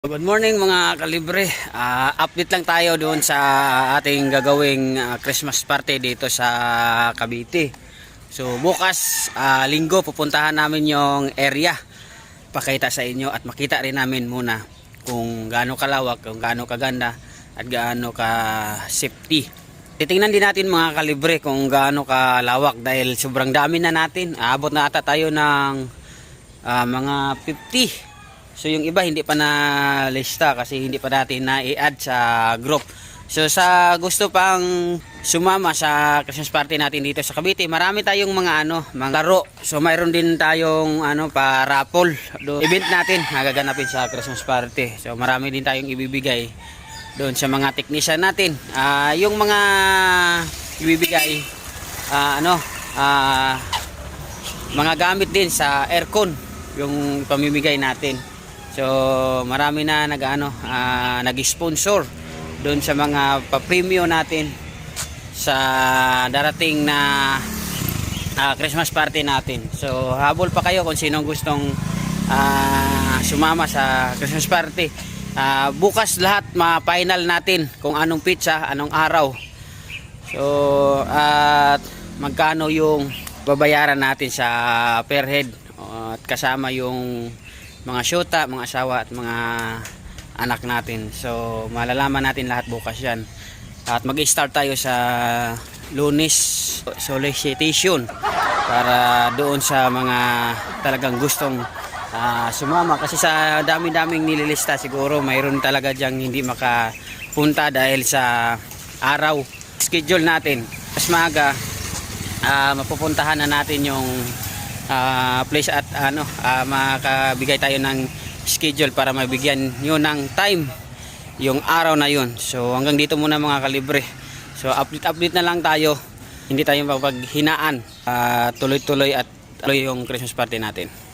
Good morning mga kalibre. Ah, update lang tayo doon sa ating gagawing ah, Christmas party dito sa Cavite. So bukas ah, linggo pupuntahan namin yung area. Pakita sa inyo at makita rin namin muna kung gaano kalawak, kung gaano kaganda at gaano ka safety. Titingnan din natin mga kalibre kung gaano kalawak dahil sobrang dami na natin. Aabot na ata tayo ng ah, mga 50 So yung iba hindi pa na lista kasi hindi pa natin na i-add sa group. So sa gusto pang sumama sa Christmas party natin dito sa Cavite, marami tayong mga ano, mga laro. So mayroon din tayong ano pa raffle do event natin na gaganapin sa Christmas party. So marami din tayong ibibigay doon sa mga technician natin. Ah, yung mga ibibigay ah, ano, ah, mga gamit din sa aircon yung pamimigay natin. So marami na nag-ano, ah, nag-sponsor doon sa mga pa-premium natin sa darating na ah, Christmas party natin. So habol pa kayo kung sinong gustong ah, sumama sa Christmas party. Ah, bukas lahat ma-final natin kung anong pizza, anong araw. So at magkano yung babayaran natin sa per head uh, at kasama yung mga syota, mga asawa at mga anak natin. So malalaman natin lahat bukas yan. At mag-start tayo sa lunes solicitation para doon sa mga talagang gustong ah, sumama kasi sa dami-daming nililista siguro mayroon talaga diyang hindi makapunta dahil sa araw schedule natin mas maaga ah, mapupuntahan na natin yung ah, place at ano ah, makabigay tayo ng schedule para mabigyan nyo ng time yung araw na yun. So hanggang dito muna mga kalibre. So update update na lang tayo. Hindi tayo mapaghinaan. Ah, tuloy-tuloy at tuloy yung Christmas party natin